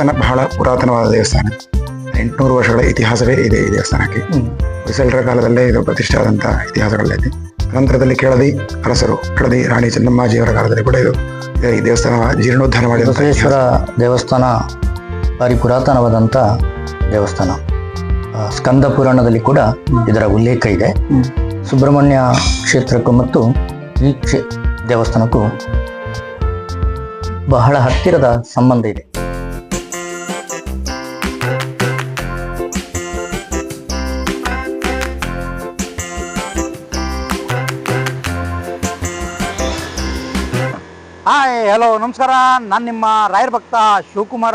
ದೇವಸ್ಥಾನ ಬಹಳ ಪುರಾತನವಾದ ದೇವಸ್ಥಾನ. ಎಂಟುನೂರು ವರ್ಷಗಳ ಇತಿಹಾಸವೇ ಇದೆ ಈ ದೇವಸ್ಥಾನಕ್ಕೆ. ಹೊಯ್ಸಳರ ಕಾಲದಲ್ಲೇ ಇದು ಪ್ರತಿಷ್ಠಾದಂಥ ಇತಿಹಾಸಗಳಲ್ಲಿದೆ ನಂತರದಲ್ಲಿ ಕೆಳದಿ ಅರಸರು ಕೆಳದಿ ರಾಣಿ ಚೆನ್ನಮ್ಮಾಜಿಯವರ ಕಾಲದಲ್ಲಿ ಕೂಡ ಇದು ಈ ದೇವಸ್ಥಾನ ಜೀರ್ಣೋದ್ಧಾರ ಮಾಡಿ ಬಸವೇಶ್ವರ ದೇವಸ್ಥಾನ ಭಾರಿ ಪುರಾತನವಾದಂಥ ದೇವಸ್ಥಾನ. ಸ್ಕಂದ ಪುರಾಣದಲ್ಲಿ ಕೂಡ ಇದರ ಉಲ್ಲೇಖ ಇದೆ. ಸುಬ್ರಹ್ಮಣ್ಯ ಕ್ಷೇತ್ರಕ್ಕೂ ಮತ್ತು ಈ ಕ್ಷೇ ದೇವಸ್ಥಾನಕ್ಕೂ ಬಹಳ ಹತ್ತಿರದ ಸಂಬಂಧ ಇದೆ. ಹಾಯ್ ಹಲೋ ನಮಸ್ಕಾರ. ನಾನು ನಿಮ್ಮ ರಾಯರ್ ಭಕ್ತ Shivakumara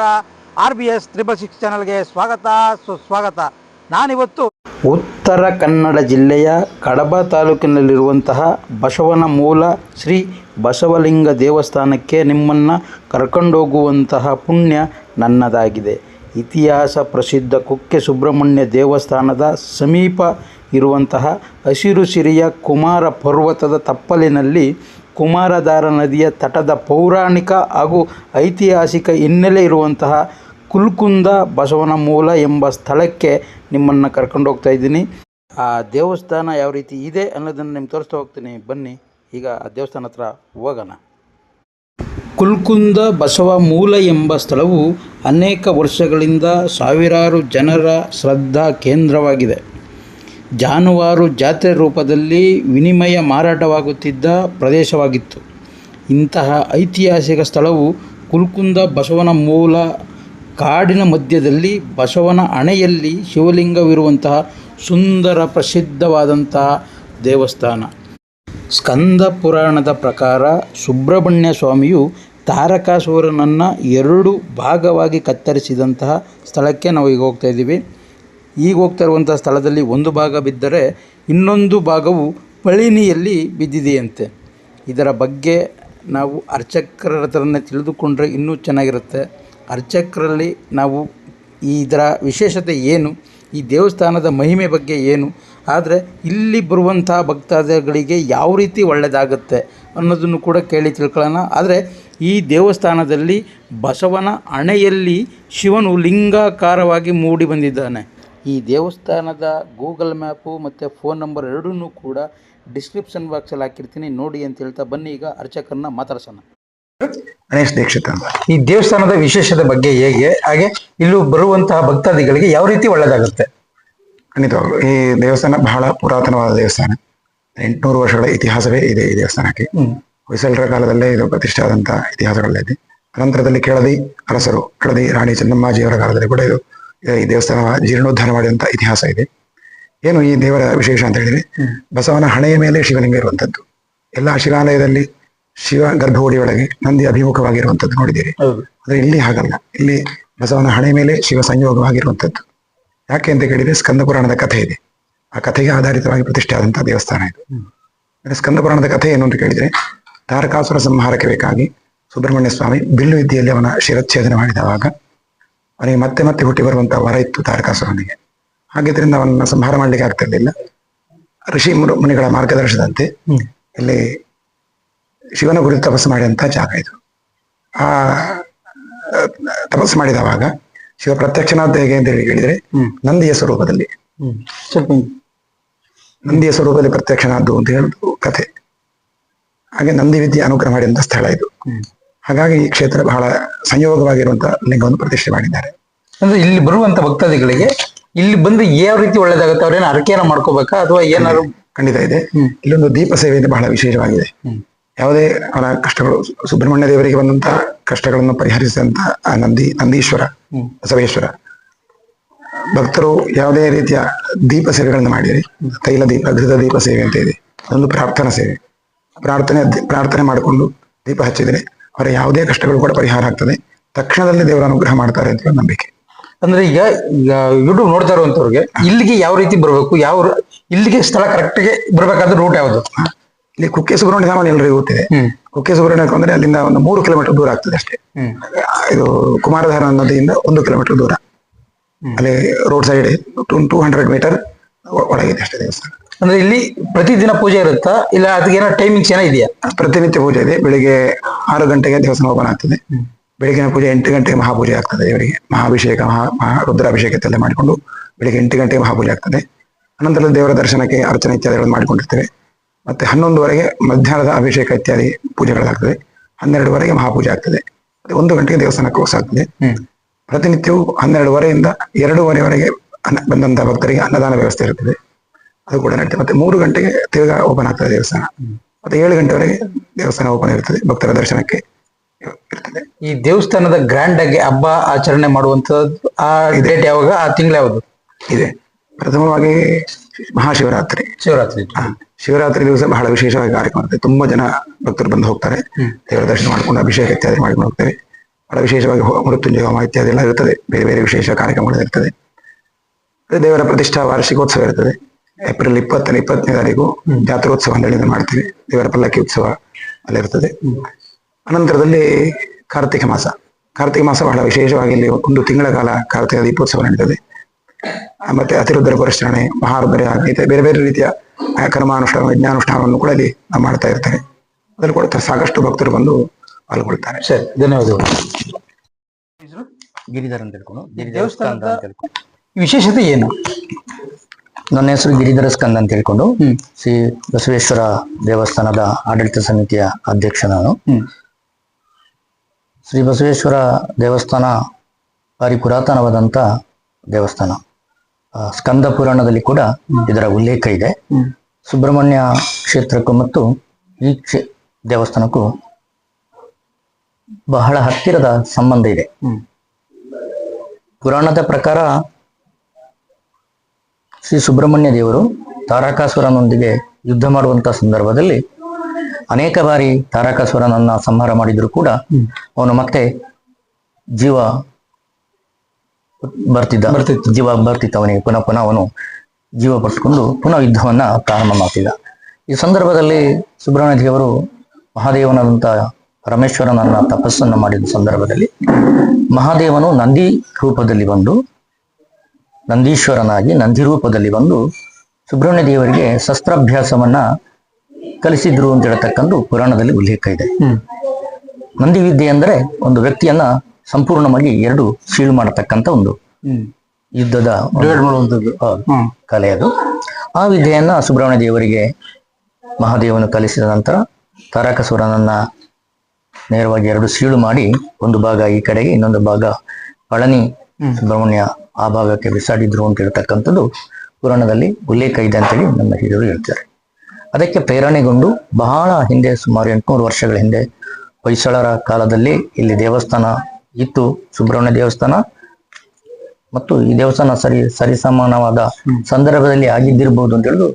R B S triple six ಚಾನಲ್ಗೆ ಸ್ವಾಗತ, ಸುಸ್ವಾಗತ. ನಾನಿವತ್ತು ಉತ್ತರ ಕನ್ನಡ ಜಿಲ್ಲೆಯ ಕಡಬ ತಾಲೂಕಿನಲ್ಲಿರುವಂತಹ ಬಸವನ ಮೂಲ ಶ್ರೀ ಬಸವಲಿಂಗ ದೇವಸ್ಥಾನಕ್ಕೆ ನಿಮ್ಮನ್ನು ಕರ್ಕೊಂಡೋಗುವಂತಹ ಪುಣ್ಯ ನನ್ನದಾಗಿದೆ. ಇತಿಹಾಸ ಪ್ರಸಿದ್ಧ ಕುಕ್ಕೆ ಸುಬ್ರಹ್ಮಣ್ಯ ದೇವಸ್ಥಾನದ ಸಮೀಪ ಇರುವಂತಹ ಹಸಿರು ಸಿರಿಯ ಕುಮಾರ ಪರ್ವತದ ತಪ್ಪಲಿನಲ್ಲಿ ಕುಮಾರಧಾರ ನದಿಯ ತಟದ ಪೌರಾಣಿಕ ಹಾಗೂ ಐತಿಹಾಸಿಕ ಹಿನ್ನೆಲೆ ಇರುವಂತಹ ಕುಲ್ಕುಂದ ಬಸವನ ಮೂಲ ಎಂಬ ಸ್ಥಳಕ್ಕೆ ನಿಮ್ಮನ್ನು ಕರ್ಕೊಂಡು ಹೋಗ್ತಾ ಇದ್ದೀನಿ. ಆ ದೇವಸ್ಥಾನ ಯಾವ ರೀತಿ ಇದೆ ಅನ್ನೋದನ್ನು ನಿಮ್ಗೆ ತೋರಿಸ್ತಾ ಹೋಗ್ತೀನಿ. ಬನ್ನಿ, ಈಗ ಆ ದೇವಸ್ಥಾನ ಹತ್ರ ಹೋಗೋಣ. ಕುಲ್ಕುಂದ ಬಸವ ಮೂಲ ಎಂಬ ಸ್ಥಳವು ಅನೇಕ ವರ್ಷಗಳಿಂದ ಸಾವಿರಾರು ಜನರ ಶ್ರದ್ಧಾ ಕೇಂದ್ರವಾಗಿದೆ. ಜಾನುವಾರು ಜಾತ್ರೆ ರೂಪದಲ್ಲಿ ವಿನಿಮಯ ಮಾರಾಟವಾಗುತ್ತಿದ್ದ ಪ್ರದೇಶವಾಗಿತ್ತು. ಇಂತಹ ಐತಿಹಾಸಿಕ ಸ್ಥಳವು ಕುಲ್ಕುಂದ ಬಸವನ ಮೂಲ ಕಾಡಿನ ಮಧ್ಯದಲ್ಲಿ ಬಸವನ ಅಣೆಯಲ್ಲಿ ಶಿವಲಿಂಗವಿರುವಂತಹ ಸುಂದರ ಪ್ರಸಿದ್ಧವಾದಂತಹ ದೇವಸ್ಥಾನ. ಸ್ಕಂದ ಪುರಾಣದ ಪ್ರಕಾರ ಸುಬ್ರಹ್ಮಣ್ಯ ಸ್ವಾಮಿಯು ತಾರಕಾಸುರನನ್ನು ಎರಡು ಭಾಗವಾಗಿ ಕತ್ತರಿಸಿದಂತಹ ಸ್ಥಳಕ್ಕೆ ನಾವು ಈಗ ಹೋಗ್ತಾ ಇದ್ದೀವಿ. ಈಗ ಹೋಗ್ತಾ ಇರುವಂಥ ಸ್ಥಳದಲ್ಲಿ ಒಂದು ಭಾಗ ಬಿದ್ದರೆ ಇನ್ನೊಂದು ಭಾಗವು ಪಳಿನಿಯಲ್ಲಿ ಬಿದ್ದಿದೆಯಂತೆ. ಇದರ ಬಗ್ಗೆ ನಾವು ಅರ್ಚಕರ ಹತ್ರನೇ ತಿಳಿದುಕೊಂಡ್ರೆ ಇನ್ನೂ ಚೆನ್ನಾಗಿರುತ್ತೆ. ಅರ್ಚಕರಲ್ಲಿ ನಾವು ಇದರ ವಿಶೇಷತೆ ಏನು? ಈ ದೇವಸ್ಥಾನದ ಮಹಿಮೆ ಬಗ್ಗೆ ಏನು? ಆದರೆ ಇಲ್ಲಿ ಬರುವಂಥ ಭಕ್ತಾದಿಗಳಿಗೆ ಯಾವ ರೀತಿ ಒಳ್ಳೆಯದಾಗುತ್ತೆ ಅನ್ನೋದನ್ನು ಕೂಡ ಕೇಳಿ ತಿಳ್ಕೊಳ್ಳೋಣ. ಆದರೆ ಈ ದೇವಸ್ಥಾನದಲ್ಲಿ ಬಸವನ ಅಣೆಯಲ್ಲಿ ಶಿವನು ಲಿಂಗಾಕಾರವಾಗಿ ಮೂಡಿ ಬಂದಿದ್ದಾನೆ. ಈ ದೇವಸ್ಥಾನದ ಗೂಗಲ್ ಮ್ಯಾಪು ಮತ್ತು ಫೋನ್ ನಂಬರ್ ಎರಡೂ ಕೂಡ ಡಿಸ್ಕ್ರಿಪ್ಷನ್ ಬಾಕ್ಸಲ್ಲಿ ಹಾಕಿರ್ತೀನಿ. ನೋಡಿ ಅಂತ ಹೇಳ್ತಾ ಬನ್ನಿ. ಈಗ ಅರ್ಚಕರನ್ನ ಮಾತಾಡ್ಸೋಣ. ಗಣೇಶ್ ದೀಕ್ಷಿತ. ಈ ದೇವಸ್ಥಾನದ ವಿಶೇಷತೆ ಬಗ್ಗೆ ಹೇಗೆ? ಹಾಗೆ ಇಲ್ಲೂ ಬರುವಂತಹ ಭಕ್ತಾದಿಗಳಿಗೆ ಯಾವ ರೀತಿ ಒಳ್ಳೆಯದಾಗುತ್ತೆ? ಖಂಡಿತವಾಗ್ಲು. ಈ ದೇವಸ್ಥಾನ ಬಹಳ ಪುರಾತನವಾದ ದೇವಸ್ಥಾನ. ಎಂಟುನೂರು ವರ್ಷಗಳ ಇತಿಹಾಸವೇ ಇದೆ ಈ ದೇವಸ್ಥಾನಕ್ಕೆ. ಹೊಯ್ಸಲರ ಕಾಲದಲ್ಲೇ ಇದು ಪ್ರತಿಷ್ಠಾದಂಥ ಇತಿಹಾಸಗಳಲ್ಲಿದೆ. ನಂತರದಲ್ಲಿ ಕೆಳದಿ ಅರಸರು ಕೆಳದಿ ರಾಣಿ ಚೆನ್ನಮ್ಮಾಜಿಯವರ ಕಾಲದಲ್ಲಿ ಕೂಡ ಇದು ಈ ದೇವಸ್ಥಾನ ಜೀರ್ಣೋದ್ಧಾರ ಮಾಡಿದಂಥ ಇತಿಹಾಸ ಇದೆ. ಏನು ಈ ದೇವರ ವಿಶೇಷ ಅಂತ ಹೇಳಿದ್ರೆ ಬಸವನ ಹಣೆಯ ಮೇಲೆ ಶಿವಲಿಂಗ ಇರುವಂಥದ್ದು. ಎಲ್ಲ ಶಿವಾಲಯದಲ್ಲಿ ಶಿವ ಗರ್ಭಗುಡಿ ಒಳಗೆ ನಂದಿ ಅಭಿಮುಖವಾಗಿರುವಂಥದ್ದು ನೋಡಿದ್ದೀರಿ. ಆದರೆ ಇಲ್ಲಿ ಹಾಗಲ್ಲ. ಇಲ್ಲಿ ಬಸವನ ಹಣೆ ಮೇಲೆ ಶಿವ ಸಂಯೋಗವಾಗಿರುವಂಥದ್ದು. ಯಾಕೆ ಅಂತ ಕೇಳಿದರೆ ಸ್ಕಂದ ಪುರಾಣದ ಕಥೆ ಇದೆ. ಆ ಕಥೆಗೆ ಆಧಾರಿತವಾಗಿ ಪ್ರತಿಷ್ಠೆ ಆದಂತಹ ದೇವಸ್ಥಾನ ಇದು. ಸ್ಕಂದ ಪುರಾಣದ ಕಥೆ ಏನು ಅಂತ ಕೇಳಿದರೆ ತಾರಕಾಸುರ ಸಂಹಾರಕ್ಕೆ ಬೇಕಾಗಿ ಸುಬ್ರಹ್ಮಣ್ಯ ಸ್ವಾಮಿ ಬಿಲ್ಲು ವಿದ್ಯೆಯಲ್ಲಿ ಅವನ ಶಿರಚ್ಛೇದನ ಮಾಡಿದವಾಗ ಅವನಿಗೆ ಮತ್ತೆ ಮತ್ತೆ ಹುಟ್ಟಿ ಬರುವಂತಹ ವರ ಇತ್ತು ತಾರಕಾಸುರನಿಗೆ. ಹಾಗಿದ್ರಿಂದ ಅವನನ್ನ ಸಂಹಾರ ಮಾಡ್ಲಿಕ್ಕೆ ಆಗ್ತಿರ್ಲಿಲ್ಲ. ಋಷಿ ಮುನಿಗಳ ಮಾರ್ಗದರ್ಶನದಂತೆ ಇಲ್ಲಿ ಶಿವನ ಗುರು ತಪಸ್ಸು ಮಾಡಿದಂತ ಜಾಗ ಇದು. ಆ ತಪಸ್ಸು ಮಾಡಿದವಾಗ ಶಿವ ಪ್ರತ್ಯಕ್ಷನಾದ ಹೇಗೆ ಅಂತ ಹೇಳಿ ಹೇಳಿದ್ರೆ ನಂದಿಯ ಸ್ವರೂಪದಲ್ಲಿ. ನಂದಿಯ ಸ್ವರೂಪದಲ್ಲಿ ಪ್ರತ್ಯಕ್ಷನಾದ್ದು ಅಂತ ಹೇಳುದು ಕಥೆ. ಹಾಗೆ ನಂದಿ ವಿದ್ಯೆ ಅನುಗ್ರಹ ಮಾಡಿದಂತ ಸ್ಥಳ ಇದು. ಹಾಗಾಗಿ ಈ ಕ್ಷೇತ್ರ ಬಹಳ ಸಂಯೋಗವಾಗಿರುವಂತಹ ಲಿಂಗವನ್ನು ಪ್ರತಿಷ್ಠೆ ಮಾಡಿದ್ದಾರೆ. ಅಂದ್ರೆ ಇಲ್ಲಿ ಬರುವಂತ ಭಕ್ತಾದಿಗಳಿಗೆ ಇಲ್ಲಿ ಬಂದು ಯಾವ ರೀತಿ ಒಳ್ಳೇದಾಗುತ್ತೆ ಅವ್ರೇನು ಅರಕೆಯನ್ನು ಮಾಡ್ಕೋಬೇಕಾ ಅಥವಾ ಏನಾದ್ರು? ಖಂಡಿತ ಇದೆ. ಇಲ್ಲೊಂದು ದೀಪ ಸೇವೆ ಬಹಳ ವಿಶೇಷವಾಗಿದೆ. ಯಾವುದೇ ಅವರ ಕಷ್ಟಗಳು ಸುಬ್ರಹ್ಮಣ್ಯ ದೇವರಿಗೆ ಬಂದಂತಹ ಕಷ್ಟಗಳನ್ನು ಪರಿಹರಿಸಿದಂತ ನಂದಿ ನಂದೀಶ್ವರ ಬಸವೇಶ್ವರ ಭಕ್ತರು ಯಾವುದೇ ರೀತಿಯ ದೀಪ ಸೇವೆಗಳನ್ನು ಮಾಡಿರಿ. ತೈಲ ದೀಪ ಘೃತ ದೀಪ ಸೇವೆ ಅಂತ ಇದೆ. ಅದೊಂದು ಪ್ರಾರ್ಥನಾ ಸೇವೆ. ಪ್ರಾರ್ಥನೆ ಪ್ರಾರ್ಥನೆ ಮಾಡಿಕೊಂಡು ದೀಪ ಹಚ್ಚಿದರೆ ಅವರ ಯಾವುದೇ ಕಷ್ಟಗಳು ಕೂಡ ಪರಿಹಾರ ಆಗ್ತದೆ. ತಕ್ಷಣದಲ್ಲಿ ದೇವರ ಅನುಗ್ರಹ ಮಾಡ್ತಾರೆ ಅಂತ ನಂಬಿಕೆ. ಅಂದ್ರೆ ಈಗ ಯೂಟ್ಯೂಬ್ ನೋಡ್ತಾ ಇರುವಂತವ್ರಿಗೆ ಇಲ್ಲಿಗೆ ಯಾವ ರೀತಿ ಬರಬೇಕು ಯಾವ ಇಲ್ಲಿಗೆ ಸ್ಥಳ ಕರೆಕ್ಟ್ಗೆ ಬರ್ಬೇಕಾದ್ರೆ ರೂಟ್ ಯಾವುದು? ಇಲ್ಲಿ ಕುಕ್ಕೆ ಸುಬ್ರಹ್ಮಣ್ಯ ಸಾಮಾನ್ಯ ಎಲ್ಲರಿಗೂ ಗೊತ್ತಿದೆ. ಕುಕ್ಕೆ ಸುಬ್ರಹ್ಮಣ್ಯ ಅಂದ್ರೆ ಅಲ್ಲಿಂದ ಒಂದು ಮೂರು ಕಿಲೋಮೀಟರ್ ದೂರ ಆಗ್ತದೆ ಅಷ್ಟೇ. ಇದು ಕುಮಾರಧಾರ ನದಿಯಿಂದ ಒಂದು ಕಿಲೋಮೀಟರ್ ದೂರ. ಅಲ್ಲಿ road side two hundred metre ಒಳಗಿದೆ ಅಷ್ಟೇ ದೇವಸ್ಥಾನ. ಅಂದ್ರೆ ಇಲ್ಲಿ ಪ್ರತಿದಿನ ಪೂಜೆ ಇರುತ್ತಾ? ಇಲ್ಲ ಅದಕ್ಕೆ ಏನೋ ಟೈಮಿಂಗ್ಸ್ ಏನೋ ಇದೆಯಾ? ಪ್ರತಿನಿತ್ಯ ಪೂಜೆ ಇದೆ. ಬೆಳಿಗ್ಗೆ ಆರು ಗಂಟೆಗೆ ದೇವಸ್ಥಾನ ಓಪನ್ ಆಗ್ತದೆ. ಬೆಳಗಿನ ಪೂಜೆ ಎಂಟು ಗಂಟೆಗೆ ಮಹಾಪೂಜೆ ಆಗ್ತದೆ. ಇವರಿಗೆ ಮಹಾಭಿಷೇಕ ಮಹಾ ಮಹಾ ರುದ್ರಾಭಿಷೇಕ ಎಲ್ಲ ಮಾಡಿಕೊಂಡು ಬೆಳಿಗ್ಗೆ ಎಂಟು ಗಂಟೆಗೆ ಮಹಾಪೂಜೆ ಆಗ್ತದೆ. ಅನಂತರ ದೇವರ ದರ್ಶನಕ್ಕೆ ಅರ್ಚನೆ ಇತ್ಯಾದಿಗಳನ್ನು ಮಾಡಿಕೊಂಡಿರ್ತೇವೆ. ಮತ್ತೆ ಹನ್ನೊಂದುವರೆಗೆ ಮಧ್ಯಾಹ್ನದ ಅಭಿಷೇಕ ಇತ್ಯಾದಿ ಪೂಜೆಗಳಾಗ್ತದೆ. ಹನ್ನೆರಡುವರೆಗೆ ಮಹಾಪೂಜೆ ಆಗ್ತದೆ. ಮತ್ತೆ ಒಂದು ಗಂಟೆಗೆ ದೇವಸ್ಥಾನಕ್ಕೆ ಹೋಗ್ಸಾಗ್ತದೆ ಪ್ರತಿನಿತ್ಯವು ಪ್ರತಿನಿತ್ಯವೂ ಹನ್ನೆರಡುವರೆಯಿಂದ ಎರಡೂವರೆವರೆಗೆ ಅನ್ನ ಬಂದಂತ ಭಕ್ತರಿಗೆ ಅನ್ನದಾನ ವ್ಯವಸ್ಥೆ ಇರ್ತದೆ ಅದು ಕೂಡ ನಡೀತದೆ ಮತ್ತೆ ಮೂರು ಗಂಟೆಗೆ ತಿರ್ಗಾ ಓಪನ್ ಆಗ್ತದೆ ದೇವಸ್ಥಾನ. ಮತ್ತೆ ಏಳು ಗಂಟೆವರೆಗೆ ದೇವಸ್ಥಾನ ಓಪನ್ ಇರ್ತದೆ ಭಕ್ತರ ದರ್ಶನಕ್ಕೆ ಇರ್ತದೆ. ಈ ದೇವಸ್ಥಾನದ ಗ್ರ್ಯಾಂಡ್ ಆಗಿ ಹಬ್ಬ ಆಚರಣೆ ಮಾಡುವಂತದ್ದು ಆ ಡೇಟ್ ಯಾವಾಗ? ಆ ತಿಂಗಳು ಯಾವುದು? ಇದೆ. ಪ್ರಥಮವಾಗಿ ಮಹಾಶಿವರಾತ್ರಿ. ಶಿವರಾತ್ರಿ. ಶಿವರಾತ್ರಿ ದಿವಸ ಬಹಳ ವಿಶೇಷವಾಗಿ ಕಾರ್ಯಕ್ರಮ ಇರ್ತದೆ. ತುಂಬಾ ಜನ ಭಕ್ತರು ಬಂದು ಹೋಗ್ತಾರೆ. ದೇವರ ದರ್ಶನ ಮಾಡ್ಕೊಂಡು ಅಭಿಷೇಕ ಇತ್ಯಾದಿ ಮಾಡ್ಕೊಂಡು ಹೋಗ್ತೇವೆ. ಬಹಳ ವಿಶೇಷವಾಗಿ ಮೃತ್ಯುಂಜಯ ಹೋಮ ಇತ್ಯಾದಿ ಎಲ್ಲ ಇರ್ತದೆ. ಬೇರೆ ಬೇರೆ ವಿಶೇಷ ಕಾರ್ಯಕ್ರಮಗಳು ಇರ್ತದೆ. ದೇವರ ಪ್ರತಿಷ್ಠಾ ವಾರ್ಷಿಕೋತ್ಸವ ಇರ್ತದೆ. ಏಪ್ರಿಲ್ ಇಪ್ಪತ್ತನೇ ಇಪ್ಪತ್ತನೇ ತಾರೀಕು ಜಾತ್ರೋತ್ಸವ ಅಂತ ಹೇಳಿ ಮಾಡ್ತೀವಿ. ದೇವರ ಪಲ್ಲಕ್ಕಿ ಉತ್ಸವ ಅಲ್ಲಿ ಇರ್ತದೆ. ಅನಂತರದಲ್ಲಿ ಕಾರ್ತಿಕ ಮಾಸ. ಕಾರ್ತಿಕ ಮಾಸ ಬಹಳ ವಿಶೇಷವಾಗಿ ಇಲ್ಲಿ ಒಂದು ತಿಂಗಳ ಕಾಲ ಕಾರ್ತಿಕ ದೀಪೋತ್ಸವ ನಡೀತದೆ. ಮತ್ತೆ ಅತಿರುದ್ರ ಪರಿಷ್ಠರಣೆ ಮಹಾರುದ್ರ ಇತರ ಬೇರೆ ಬೇರೆ ರೀತಿಯ ಕರ್ಮಾನುಷ್ಠಾನ ವಿಜ್ಞಾನುಷ್ಠಾನವನ್ನು ಕೂಡ ಇಲ್ಲಿ ನಾವು ಮಾಡ್ತಾ ಇರ್ತಾರೆ ಅದರಲ್ಲಿ ಕೂಡ ಸಾಕಷ್ಟು ಭಕ್ತರು ಬಂದು ಪಾಲ್ಗೊಳ್ತಾರೆ. ಸರ್ ಧನ್ಯವಾದಗಳು. ಗಿರಿಧರ್ ಅಂತ ಹೇಳ್ಕೊಂಡು ದೇವಸ್ಥಾನದ- ಅಂತ ಹೇಳ್ಕೊಂಡು. ವಿಶೇಷತೆ ಏನು? ನನ್ನ ಹೆಸರು ಗಿರಿಧರ ಸ್ಕಂದ್ ಅಂತ ಹೇಳ್ಕೊಂಡು ಶ್ರೀ ಬಸವೇಶ್ವರ ದೇವಸ್ಥಾನದ ಆಡಳಿತ ಸಮಿತಿಯ ಅಧ್ಯಕ್ಷ ನಾನು. ಶ್ರೀ ಬಸವೇಶ್ವರ ದೇವಸ್ಥಾನ ಭಾರಿ ಪುರಾತನವಾದಂತ ದೇವಸ್ಥಾನ. ಸ್ಕಂದ ಪುರಾಣದಲ್ಲಿ ಕೂಡ ಇದರ ಉಲ್ಲೇಖ ಇದೆ. ಸುಬ್ರಹ್ಮಣ್ಯ ಕ್ಷೇತ್ರಕ್ಕೂ ಮತ್ತು ಈ ಕ್ಷೇ ದೇವಸ್ಥಾನಕ್ಕೂ ಬಹಳ ಹತ್ತಿರದ ಸಂಬಂಧ ಇದೆ. ಪುರಾಣದ ಪ್ರಕಾರ ಶ್ರೀ ಸುಬ್ರಹ್ಮಣ್ಯ ದೇವರು ತಾರಕಾಸುರನೊಂದಿಗೆ ಯುದ್ಧ ಮಾಡುವಂತ ಸಂದರ್ಭದಲ್ಲಿ ಅನೇಕ ಬಾರಿ ತಾರಕಾಸುರನನ್ನ ಸಂಹಾರ ಮಾಡಿದ್ರು ಕೂಡ ಅವನು ಮತ್ತೆ ಜೀವ ಬರ್ತಿದ್ದ ಬರ್ತಿತ್ತು. ಜೀವ ಬರ್ತಿತ್ತು ಅವನಿಗೆ ಪುನಃ ಪುನಃ ಅವನು ಜೀವ ಪಡ್ಕೊಂಡು ಪುನಃ ಯುದ್ಧವನ್ನ ಪ್ರಾರಂಭ ಮಾಡ್ತಿದ್ದ ಈ ಸಂದರ್ಭದಲ್ಲಿ ಸುಬ್ರಹ್ಮಣ್ಯ ದೇವರು ಮಹಾದೇವನಾದಂತ ಪರಮೇಶ್ವರನನ್ನ ತಪಸ್ಸನ್ನು ಮಾಡಿದ ಸಂದರ್ಭದಲ್ಲಿ ಮಹಾದೇವನು ನಂದಿ ರೂಪದಲ್ಲಿ ಬಂದು ನಂದೀಶ್ವರನಾಗಿ ನಂದಿ ರೂಪದಲ್ಲಿ ಬಂದು ಸುಬ್ರಹ್ಮಣ್ಯ ದೇವರಿಗೆ ಶಸ್ತ್ರಾಭ್ಯಾಸವನ್ನ ಕಲಿಸಿದ್ರು ಅಂತ ಹೇಳ್ತಕ್ಕಂಥ ಪುರಾಣದಲ್ಲಿ ಉಲ್ಲೇಖ ಇದೆ. ನಂದಿವಿದ್ಯೆ ನಂದಿ ವಿದ್ಯೆ ಅಂದ್ರೆ ಒಂದು ವ್ಯಕ್ತಿಯನ್ನ ಸಂಪೂರ್ಣವಾಗಿ ಎರಡು ಸೀಳು ಮಾಡತಕ್ಕಂತ ಒಂದು ಯುದ್ಧದ ಕಲೆ ಅದು. ಆ ವಿದ್ಯೆಯನ್ನ ಸುಬ್ರಹ್ಮಣ್ಯ ದೇವರಿಗೆ ಮಹಾದೇವನು ಕಲಿಸಿದ ನಂತರ ತಾರಕಸುರನನ್ನ ನೇರವಾಗಿ ಎರಡು ಸೀಳು ಮಾಡಿ ಒಂದು ಭಾಗ ಈ ಕಡೆಗೆ ಇನ್ನೊಂದು ಭಾಗ ಪಳನಿ ಸುಬ್ರಹ್ಮಣ್ಯ ಆ ಭಾಗಕ್ಕೆ ಬಿಸಾಡಿದ್ರು ಅಂತ ಹೇಳ್ತಕ್ಕಂಥದ್ದು ಪುರಾಣದಲ್ಲಿ ಉಲ್ಲೇಖ ಇದೆ ಅಂತೇಳಿ ನಮ್ಮ ಹಿರಿಯರು ಹೇಳ್ತಾರೆ. ಅದಕ್ಕೆ ಪ್ರೇರಣೆಗೊಂಡು ಬಹಳ ಹಿಂದೆ ಸುಮಾರು ಎಂಟುನೂರು ವರ್ಷಗಳ ಹಿಂದೆ ಹೊಯ್ಸಳರ ಕಾಲದಲ್ಲಿ ಇಲ್ಲಿ ದೇವಸ್ಥಾನ ಇತ್ತು ಸುಬ್ರಹ್ಮಣ್ಯ ದೇವಸ್ಥಾನ. ಮತ್ತು ಈ ದೇವಸ್ಥಾನ ಸರಿ ಸರಿಸಮಾನವಾದ ಸಂದರ್ಭದಲ್ಲಿ ಆಗಿದ್ದಿರಬಹುದು ಅಂತ ಹೇಳುದು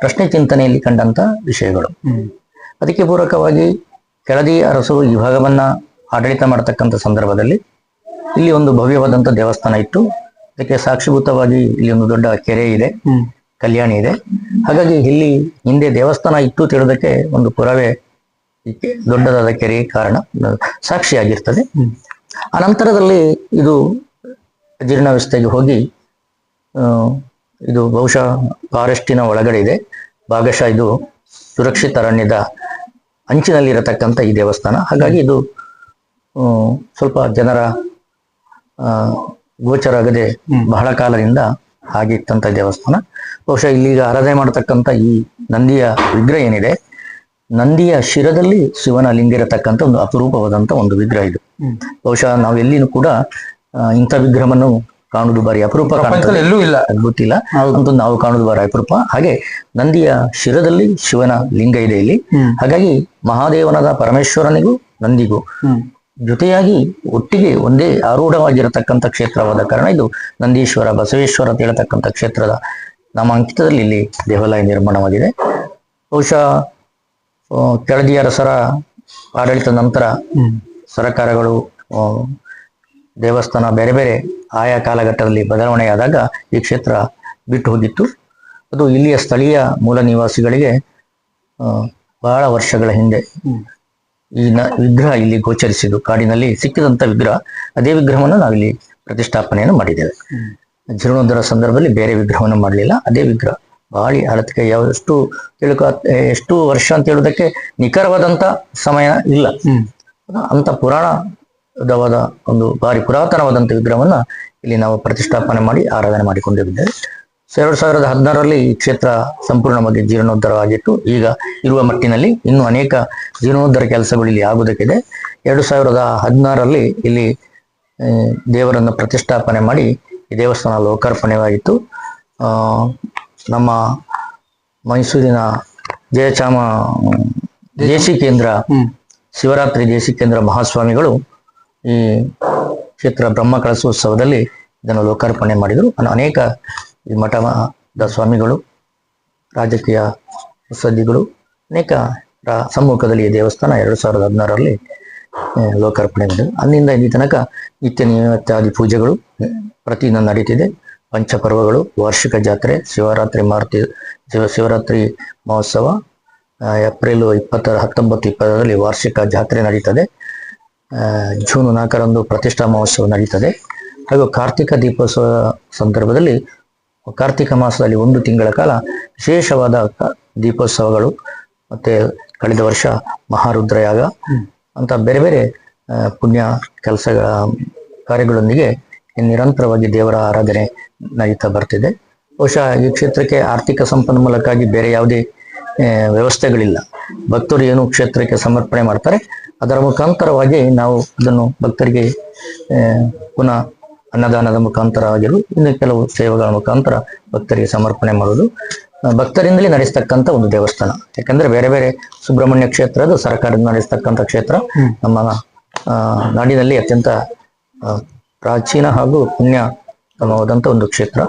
ಪ್ರಶ್ನೆ ಚಿಂತನೆಯಲ್ಲಿ ಕಂಡಂತ ವಿಷಯಗಳು. ಅದಕ್ಕೆ ಪೂರಕವಾಗಿ ಕೆಳದಿ ಅರಸು ಈ ಭಾಗವನ್ನ ಆಡಳಿತ ಮಾಡತಕ್ಕಂಥ ಸಂದರ್ಭದಲ್ಲಿ ಇಲ್ಲಿ ಒಂದು ಭವ್ಯವಾದಂತ ದೇವಸ್ಥಾನ ಇತ್ತು. ಅದಕ್ಕೆ ಸಾಕ್ಷಿಭೂತವಾಗಿ ಇಲ್ಲಿ ಒಂದು ದೊಡ್ಡ ಕೆರೆ ಇದೆ ಕಲ್ಯಾಣಿ ಇದೆ. ಹಾಗಾಗಿ ಇಲ್ಲಿ ಹಿಂದೆ ದೇವಸ್ಥಾನ ಇತ್ತು ತಿಳಿದಕ್ಕೆ ಒಂದು ಪುರಾವೆ ದೊಡ್ಡದಾದ ಕೆರೆ ಕಾರಣ ಸಾಕ್ಷಿಯಾಗಿರ್ತದೆ. ಅನಂತರದಲ್ಲಿ ಇದು ಜೀರ್ಣಾವಸ್ಥೆಗೆ ಹೋಗಿ ಆ, ಇದು ಬಹುಶಃ ಫಾರೆಸ್ಟಿನ ಒಳಗಡೆ ಇದೆ. ಭಾಗಶಃ ಇದು ಸುರಕ್ಷಿತ ಅರಣ್ಯದ ಅಂಚಿನಲ್ಲಿ ಇರತಕ್ಕಂಥ ಈ ದೇವಸ್ಥಾನ. ಹಾಗಾಗಿ ಇದು ಸ್ವಲ್ಪ ಜನರ ಗೋಚರ ಆಗದೆ ಬಹಳ ಕಾಲದಿಂದ ಹಾಗೆ ಇತ್ತಂತ ದೇವಸ್ಥಾನ. ಬಹುಶಃ ಇಲ್ಲಿಗ ಆರಾಧನೆ ಮಾಡತಕ್ಕಂತ ಈ ನಂದಿಯ ವಿಗ್ರಹ ಏನಿದೆ ನಂದಿಯ ಶಿರದಲ್ಲಿ ಶಿವನ ಲಿಂಗ ಇರತಕ್ಕಂಥ ಒಂದು ಅಪರೂಪವಾದಂತ ಒಂದು ವಿಗ್ರಹ ಇದು. ಬಹುಶಃ ನಾವು ಎಲ್ಲಿನೂ ಕೂಡ ಇಂಥ ವಿಗ್ರಹವನ್ನು ಕಾಣುವುದು ಬಾರಿ ಅಪರೂಪ ಎಲ್ಲೂ ಇಲ್ಲ. ಗೊತ್ತಿಲ್ಲ. ಅಂತೂ ನಾವು ಕಾಣುವುದು ಬಾರಿ ಅಪರೂಪ. ಹಾಗೆ ನಂದಿಯ ಶಿರದಲ್ಲಿ ಶಿವನ ಲಿಂಗ ಇದೆ ಇಲ್ಲಿ. ಹಾಗಾಗಿ ಮಹಾದೇವನದ ಪರಮೇಶ್ವರನಿಗೂ ನಂದಿಗೂ ಜೊತೆಯಾಗಿ ಒಟ್ಟಿಗೆ ಒಂದೇ ಆರೂಢವಾಗಿರತಕ್ಕಂಥ ಕ್ಷೇತ್ರವಾದ ಕಾರಣ ಇದು ನಂದೀಶ್ವರ ಬಸವೇಶ್ವರ ಅಂತ ಹೇಳ್ತಕ್ಕಂಥ ಕ್ಷೇತ್ರದ ನಾಮಾಂಕಿತದಲ್ಲಿ ಇಲ್ಲಿ ದೇವಾಲಯ ನಿರ್ಮಾಣವಾಗಿದೆ. ಬಹುಶಃ ಆ, ಕೆಳದಿ ಅರಸರ ಆಡಳಿತ ನಂತರ ಸರಕಾರಗಳು ದೇವಸ್ಥಾನ ಬೇರೆ ಬೇರೆ ಆಯಾ ಕಾಲಘಟ್ಟದಲ್ಲಿ ಬದಲಾವಣೆಯಾದಾಗ ಈ ಕ್ಷೇತ್ರ ಬಿಟ್ಟು ಹೋಗಿತ್ತು. ಅದು ಇಲ್ಲಿಯ ಸ್ಥಳೀಯ ಮೂಲ ನಿವಾಸಿಗಳಿಗೆ ಬಹಳ ವರ್ಷಗಳ ಹಿಂದೆ. ಈ ನ ವಿಗ್ರಹ ಇಲ್ಲಿ ಗೋಚರಿಸಿದ್ದು. ಕಾಡಿನಲ್ಲಿ ಸಿಕ್ಕಿದಂತ ವಿಗ್ರಹ ಅದೇ ವಿಗ್ರಹವನ್ನು ನಾವಿಲ್ಲಿ ಪ್ರತಿಷ್ಠಾಪನೆಯನ್ನು ಮಾಡಿದ್ದೇವೆ. ಜೀರ್ಣೋದ್ಧರ ಸಂದರ್ಭದಲ್ಲಿ ಬೇರೆ ವಿಗ್ರಹವನ್ನು ಮಾಡಲಿಲ್ಲ. ಅದೇ ವಿಗ್ರಹ. ಬಾಳಿ ಹಳತಿಕೆ ಯಾವ ಎಷ್ಟು ತಿಳುಕ ಎಷ್ಟು ವರ್ಷ ಅಂತ ಹೇಳೋದಕ್ಕೆ ನಿಖರವಾದಂತ ಸಮಯ ಇಲ್ಲ. ಅಂತ ಪುರಾಣ ವಿಧವಾದ ಒಂದು ಭಾರಿ ಪುರಾತನವಾದಂತ ವಿಗ್ರಹವನ್ನ ಇಲ್ಲಿ ನಾವು ಪ್ರತಿಷ್ಠಾಪನೆ ಮಾಡಿ ಆರಾಧನೆ ಮಾಡಿಕೊಂಡಿದ್ದೇವೆ. ಎರಡು ಸಾವಿರದ ಹದಿನಾರರಲ್ಲಿ ಈ ಕ್ಷೇತ್ರ ಸಂಪೂರ್ಣವಾಗಿ ಜೀರ್ಣೋದ್ಧಾರವಾಗಿತ್ತು. ಈಗ ಇರುವ ಮಟ್ಟಿನಲ್ಲಿ ಇನ್ನೂ ಅನೇಕ ಜೀರ್ಣೋದ್ಧಾರ ಕೆಲಸಗಳು ಇಲ್ಲಿ ಆಗುವುದಕ್ಕಿದೆ. ಎರಡು ಸಾವಿರದ ಹದಿನಾರರಲ್ಲಿ ಇಲ್ಲಿ ದೇವರನ್ನು ಪ್ರತಿಷ್ಠಾಪನೆ ಮಾಡಿ ಈ ದೇವಸ್ಥಾನ ಲೋಕಾರ್ಪಣೆಯಾಯಿತು ಆ, ನಮ್ಮ ಮೈಸೂರಿನ ಜಯಚಾಮ ದೇಶಿ ಕೇಂದ್ರ ಶಿವರಾತ್ರಿ ದೇಶಿ ಕೇಂದ್ರ ಮಹಾಸ್ವಾಮಿಗಳು ಈ ಕ್ಷೇತ್ರ ಬ್ರಹ್ಮ ಕಳಸೋತ್ಸವದಲ್ಲಿ ಇದನ್ನು ಲೋಕಾರ್ಪಣೆ ಮಾಡಿದರು. ಅನೇಕ ಈ ಮಠದ ಸ್ವಾಮಿಗಳು, ರಾಜಕೀಯ ಸದ್ದಿಗಳು ಅನೇಕ ಸಮ್ಮುಖದಲ್ಲಿ ಈ ದೇವಸ್ಥಾನ ಎರಡು ಸಾವಿರದ ಹದಿನಾರರಲ್ಲಿ ಲೋಕಾರ್ಪಣೆಗೊಂಡಿದೆ ಅಲ್ಲಿಂದ ಇಲ್ಲಿ ತನಕ ನಿತ್ಯ ನಿಯಮಿತಾದಿ ಪೂಜೆಗಳು ಪ್ರತಿದಿನ ನಡೀತಿದೆ. ಪಂಚಪರ್ವಗಳು, ವಾರ್ಷಿಕ ಜಾತ್ರೆ, ಶಿವರಾತ್ರಿ ಮಾರುತಿ, ಶಿವ, ಶಿವರಾತ್ರಿ ಮಹೋತ್ಸವ ಏಪ್ರಿಲ್ ಇಪ್ಪತ್ತರ, ಹತ್ತೊಂಬತ್ತು ಇಪ್ಪತ್ತರಲ್ಲಿ ವಾರ್ಷಿಕ ಜಾತ್ರೆ ನಡೀತದೆ. ಜೂನ್ ನಾಲ್ಕರಂದು ಪ್ರತಿಷ್ಠಾ ಮಹೋತ್ಸವ ನಡೀತದೆ. ಹಾಗೂ ಕಾರ್ತಿಕ ದೀಪೋತ್ಸವ ಸಂದರ್ಭದಲ್ಲಿ ಕಾರ್ತಿಕ ಮಾಸದಲ್ಲಿ ಒಂದು ತಿಂಗಳ ಕಾಲ ವಿಶೇಷವಾದ ದೀಪೋತ್ಸವಗಳು, ಮತ್ತೆ ಕಳೆದ ವರ್ಷ ಮಹಾರುದ್ರಯಾಗ ಅಂತ ಬೇರೆ ಬೇರೆ ಪುಣ್ಯ ಕೆಲಸಗಳ ಕಾರ್ಯಗಳೊಂದಿಗೆ ನಿರಂತರವಾಗಿ ದೇವರ ಆರಾಧನೆ ನಡೀತಾ ಬರ್ತಿದೆ. ಬಹುಶಃ ಈ ಕ್ಷೇತ್ರಕ್ಕೆ ಆರ್ಥಿಕ ಸಂಪನ್ಮೂಲಕ್ಕಾಗಿ ಬೇರೆ ಯಾವುದೇ ವ್ಯವಸ್ಥೆಗಳಿಲ್ಲ. ಭಕ್ತರು ಏನು ಕ್ಷೇತ್ರಕ್ಕೆ ಸಮರ್ಪಣೆ ಮಾಡ್ತಾರೆ, ಅದರ ಮುಖಾಂತರವಾಗಿ ನಾವು ಅದನ್ನು ಭಕ್ತರಿಗೆ ಪುನಃ ಅನ್ನದಾನದ ಮುಖಾಂತರ ಆಗಿರು ಇನ್ನು ಕೆಲವು ಸೇವೆಗಳ ಮುಖಾಂತರ ಭಕ್ತರಿಗೆ ಸಮರ್ಪಣೆ ಮಾಡೋದು ಭಕ್ತರಿಂದಲೇ ನಡೆಸ್ತಕ್ಕಂಥ ಒಂದು ದೇವಸ್ಥಾನ. ಯಾಕಂದ್ರೆ ಬೇರೆ ಬೇರೆ ಸುಬ್ರಹ್ಮಣ್ಯ ಕ್ಷೇತ್ರ ಅದು ಸರ್ಕಾರದಿಂದ ನಡೆಸ್ತಕ್ಕಂಥ ಕ್ಷೇತ್ರ ನಮ್ಮ ನಾಡಿನಲ್ಲಿ ಅತ್ಯಂತ ಪ್ರಾಚೀನ ಹಾಗೂ ಪುಣ್ಯತಮವಾದಂಥ ಒಂದು ಕ್ಷೇತ್ರ.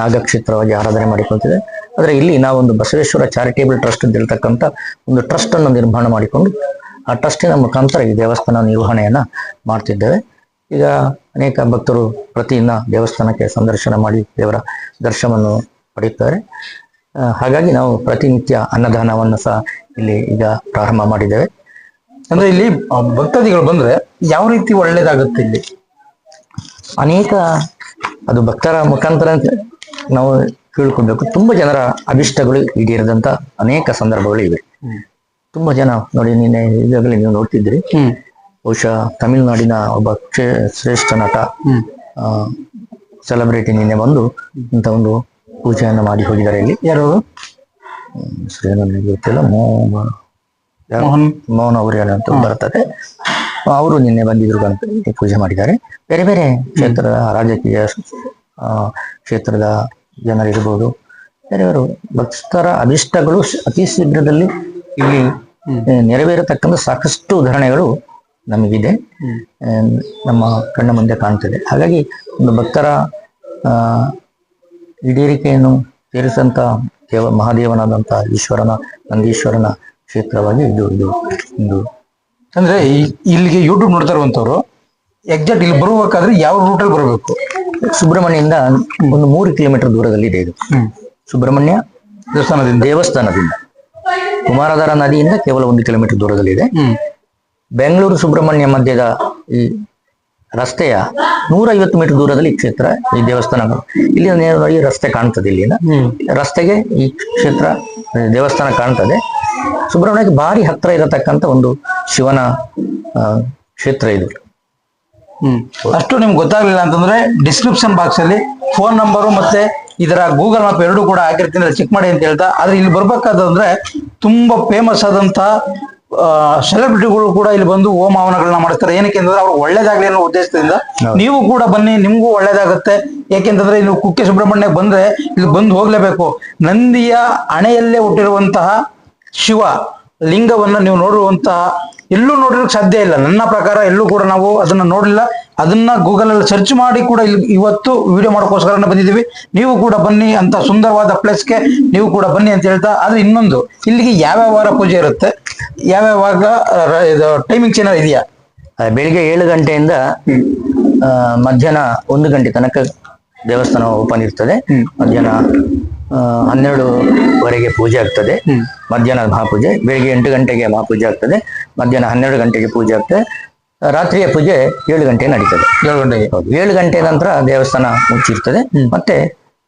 ನಾಗಕ್ಷೇತ್ರವಾಗಿ ಆರಾಧನೆ ಮಾಡಿಕೊಳ್ತಿದೆ. ಆದ್ರೆ ಇಲ್ಲಿ ನಾವೊಂದು ಬಸವೇಶ್ವರ ಚಾರಿಟೇಬಲ್ ಟ್ರಸ್ಟ್ ಅಂತ ಹೇಳ್ತಕ್ಕಂಥ ಒಂದು ಟ್ರಸ್ಟ್ ಅನ್ನು ನಿರ್ಮಾಣ ಮಾಡಿಕೊಂಡು ಆ ಟ್ರಸ್ಟಿನ ಮುಖಾಂತರ ಈ ದೇವಸ್ಥಾನ ನಿರ್ವಹಣೆಯನ್ನ ಮಾಡ್ತಿದ್ದೇವೆ. ಈಗ ಅನೇಕ ಭಕ್ತರು ಪ್ರತಿದಿನ ದೇವಸ್ಥಾನಕ್ಕೆ ಸಂದರ್ಶನ ಮಾಡಿ ದೇವರ ದರ್ಶನವನ್ನು ಪಡೆಯುತ್ತಾರೆ. ಹಾಗಾಗಿ ನಾವು ಪ್ರತಿನಿತ್ಯ ಅನ್ನದಾನವನ್ನು ಸಹ ಇಲ್ಲಿ ಈಗ ಪ್ರಾರಂಭ ಮಾಡಿದ್ದೇವೆ. ಅಂದ್ರೆ ಇಲ್ಲಿ ಭಕ್ತಾದಿಗಳು ಬಂದ್ರೆ ಯಾವ ರೀತಿ ಒಳ್ಳೇದಾಗುತ್ತೆ ಇಲ್ಲಿ? ಅನೇಕ ಅದು ಭಕ್ತರ ಮುಖಾಂತರ ನಾವು ಕೇಳ್ಕೊಬೇಕು ತುಂಬಾ ಜನರ ಅಭಿಷ್ಟಗಳು ಈಡೇರಿದಂತ ಅನೇಕ ಸಂದರ್ಭಗಳು ಇವೆ. ತುಂಬಾ ಜನ ನೋಡಿ ನಿನ್ನೆ ಈಗಾಗಲೇ ನೀವು ನೋಡ್ತಿದ್ರಿ ಬಹುಶಃ ತಮಿಳುನಾಡಿನ ಒಬ್ಬ ಕ್ಷೇ- ಶ್ರೇಷ್ಠ ನಟ ಸೆಲೆಬ್ರಿಟಿ ನಿನ್ನೆ ಬಂದು ಇಂಥ ಒಂದು ಪೂಜೆಯನ್ನು ಮಾಡಿ ಹೋಗಿದ್ದಾರೆ ಇಲ್ಲಿ. ಯಾರು ಶ್ರೀನಲ್ಲಿ ಗೊತ್ತಿಲ್ಲ. ಮೋಹನ್. ಮೋಹನ್ ಅವರು ಅಂತ ಬರ್ತದೆ. ಅವರು ನಿನ್ನೆ ಬಂದಿದ್ರು ಅಂತ ಪೂಜೆ ಮಾಡಿದ್ದಾರೆ. ಬೇರೆ ಬೇರೆ ಕ್ಷೇತ್ರದ ರಾಜಕೀಯ ಕ್ಷೇತ್ರದ ಜನರಿರ್ಬೋದು ಬೇರೆಯವರು ಭಕ್ತರ ಅಭಿಷ್ಟಗಳು ಅತಿ ಶೀಘ್ರದಲ್ಲಿ ಇಲ್ಲಿ ನೆರವೇರತಕ್ಕಂಥ ಸಾಕಷ್ಟು ಉದಾಹರಣೆಗಳು ನಮಗಿದೆ. ನಮ್ಮ ಕಣ್ಣ ಮುಂದೆ ಕಾಣ್ತದೆ. ಹಾಗಾಗಿ ಒಂದು ಭಕ್ತರ ಈಡೇರಿಕೆಯನ್ನು ಸೇರಿಸಂತ ದೇವ ಮಹಾದೇವನಾದಂತಹ ಈಶ್ವರನ ನಂದೀಶ್ವರನ ಕ್ಷೇತ್ರವಾಗಿ ಇದು ಇದು ಒಂದು ಅಂದ್ರೆ ಇಲ್ಲಿಗೆ ಯೂಟ್ಯೂಬ್ ನೋಡ್ತಾ ಇರುವಂತವ್ರು ಎಕ್ಸಾಕ್ಟ್ ಇಲ್ಲಿ ಬರಬೇಕಾದ್ರೆ ಯಾವ ರೂಟಲ್ಲಿ ಬರಬೇಕು? ಸುಬ್ರಹ್ಮಣ್ಯದಿಂದ ಒಂದು ಮೂರು ಕಿಲೋಮೀಟರ್ ದೂರದಲ್ಲಿ ಇದೆ ಇದು. ಸುಬ್ರಹ್ಮಣ್ಯ ದೇವಸ್ಥಾನದಿಂದ. ದೇವಸ್ಥಾನದಿಂದ. ಕುಮಾರಧಾರ ನದಿಯಿಂದ ಕೇವಲ ಒಂದು ಕಿಲೋಮೀಟರ್ ದೂರದಲ್ಲಿದೆ ಬೆಂಗಳೂರು ಸುಬ್ರಹ್ಮಣ್ಯ ಮಧ್ಯದ ಈ ರಸ್ತೆಯ ನೂರ ಐವತ್ತು ಮೀಟರ್ ದೂರದಲ್ಲಿ ಈ ಕ್ಷೇತ್ರ ಈ ದೇವಸ್ಥಾನಗಳು ಇಲ್ಲಿ ನೇರವಾಗಿ ರಸ್ತೆ ಕಾಣ್ತದೆ ಇಲ್ಲಿನ ರಸ್ತೆಗೆ ಈ ಕ್ಷೇತ್ರ ದೇವಸ್ಥಾನ ಕಾಣ್ತದೆ. ಸುಬ್ರಹ್ಮಣ್ಯಕ್ಕೆ ಭಾರಿ ಹತ್ರ ಇರತಕ್ಕಂತ ಒಂದು ಶಿವನ ಕ್ಷೇತ್ರ ಇದು. ಹ್ಮ್. ಅಷ್ಟು ನಿಮ್ಗೆ ಗೊತ್ತಾಗ್ಲಿಲ್ಲ ಅಂತಂದ್ರೆ ಡಿಸ್ಕ್ರಿಪ್ಷನ್ ಬಾಕ್ಸ್ ಅಲ್ಲಿ ಫೋನ್ ನಂಬರು ಮತ್ತೆ ಇದರ ಗೂಗಲ್ ಮ್ಯಾಪ್ ಎರಡು ಕೂಡ ಹಾಕಿರ್ತೀನಿ ಚೆಕ್ ಮಾಡಿ ಅಂತ ಹೇಳ್ತಾ ಆದ್ರೆ ಇಲ್ಲಿ ಬರ್ಬೇಕಾದಂದ್ರೆ ತುಂಬಾ ಫೇಮಸ್ ಆದಂತ ಸೆಲೆಬ್ರಿಟಿಗಳು ಕೂಡ ಇಲ್ಲಿ ಬಂದು ಹೋಮ ಹವನಗಳನ್ನ ಮಾಡ್ತಾರೆ. ಏನಕ್ಕೆ ಅಂದ್ರೆ ಅವ್ರು ಒಳ್ಳೇದಾಗ್ಲಿ ಅನ್ನೋ ಉದ್ದೇಶದಿಂದ ನೀವು ಕೂಡ ಬನ್ನಿ ನಿಮ್ಗೂ ಒಳ್ಳೇದಾಗುತ್ತೆ. ಯಾಕೆಂತಂದ್ರೆ ಇಲ್ಲಿ ಕುಕ್ಕೆ ಸುಬ್ರಹ್ಮಣ್ಯ ಬಂದ್ರೆ ಇಲ್ಲಿ ಬಂದು ಹೋಗ್ಲೇಬೇಕು. ನಂದಿಯ ಹಣೆಯಲ್ಲೇ ಹುಟ್ಟಿರುವಂತಹ ಶಿವ ಲಿಂಗವನ್ನ ನೀವು ನೋಡುವಂತಹ ಎಲ್ಲೂ ನೋಡಿರೋಕೆ ಸಾಧ್ಯ ಇಲ್ಲ. ನನ್ನ ಪ್ರಕಾರ ಎಲ್ಲೂ ಕೂಡ ನಾವು ಅದನ್ನ ನೋಡಲಿಲ್ಲ. ಅದನ್ನ ಗೂಗಲ್ ಅಲ್ಲಿ ಸರ್ಚ್ ಮಾಡಿ ಕೂಡ ಇವತ್ತು ವಿಡಿಯೋ ಮಾಡೋಕ್ಕೋಸ್ಕರ ಬಂದಿದ್ದೀವಿ. ನೀವು ಕೂಡ ಬನ್ನಿ ಅಂತ ಸುಂದರವಾದ ಪ್ಲೇಸ್ಗೆ ನೀವು ಕೂಡ ಬನ್ನಿ ಅಂತ ಹೇಳ್ತಾ ಆದ್ರೆ ಇನ್ನೊಂದು ಇಲ್ಲಿಗೆ ಯಾವ್ಯಾವ ವಾರ ಪೂಜೆ ಇರುತ್ತೆ? ಯಾವ್ಯಾವಾಗ ಇದು ಟೈಮಿಂಗ್ಸ್ ಏನಾದ್ರು ಇದೆಯಾ? ಬೆಳಿಗ್ಗೆ ಏಳು ಗಂಟೆಯಿಂದ ಆ, ಮಧ್ಯಾಹ್ನ ಒಂದು ಗಂಟೆ ತನಕ ದೇವಸ್ಥಾನ ಓಪನ್ ಇರ್ತದೆ. ಮಧ್ಯಾಹ್ನ ಹನ್ನೆರಡುವರೆಗೆ ಪೂಜೆ ಆಗ್ತದೆ. ಮಧ್ಯಾಹ್ನ ಮಹಾಪೂಜೆ ಬೆಳಿಗ್ಗೆ ಎಂಟು ಗಂಟೆಗೆ ಮಹಾಪೂಜೆ ಆಗ್ತದೆ. ಮಧ್ಯಾಹ್ನ ಹನ್ನೆರಡು ಗಂಟೆಗೆ ಪೂಜೆ ಆಗ್ತದೆ. ರಾತ್ರಿಯ ಪೂಜೆ ಏಳು ಗಂಟೆ ನಡೀತದೆ. ಏಳು ಗಂಟೆಗೆ. ಏಳು ಗಂಟೆ ನಂತರ ದೇವಸ್ಥಾನ ಮುಚ್ಚಿರ್ತದೆ. ಮತ್ತೆ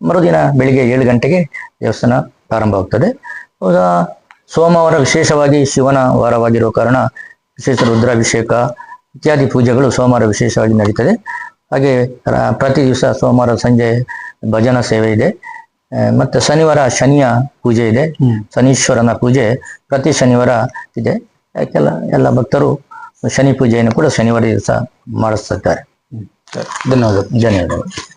ಮರುದಿನ ಬೆಳಿಗ್ಗೆ ಏಳು ಗಂಟೆಗೆ ದೇವಸ್ಥಾನ ಪ್ರಾರಂಭವಾಗ್ತದೆ ಸೋಮವಾರ ವಿಶೇಷವಾಗಿ ಶಿವನ ವಾರವಾಗಿರುವ ಕಾರಣ ವಿಶೇಷ ರುದ್ರಾಭಿಷೇಕ ಇತ್ಯಾದಿ ಪೂಜೆಗಳು ಸೋಮವಾರ ವಿಶೇಷವಾಗಿ ನಡೀತದೆ. ಹಾಗೆ ಪ್ರತಿ ದಿವಸ ಸೋಮವಾರ ಸಂಜೆ ಭಜನಾ ಸೇವೆ ಇದೆ. ಮತ್ತೆ ಶನಿವಾರ ಶನಿಯ ಪೂಜೆ ಇದೆ. ಶನೀಶ್ವರನ ಪೂಜೆ ಪ್ರತಿ ಶನಿವಾರ ಇದೆ. ಯಾಕೆಲ್ಲ ಎಲ್ಲ ಭಕ್ತರು ಶನಿ ಪೂಜೆಯನ್ನು ಕೂಡ ಶನಿವಾರ ದಿವಸ ಮಾಡಿಸುತ್ತಾರೆ ಧನ್ಯವಾದ ಧನ್ಯವಾದಗಳು.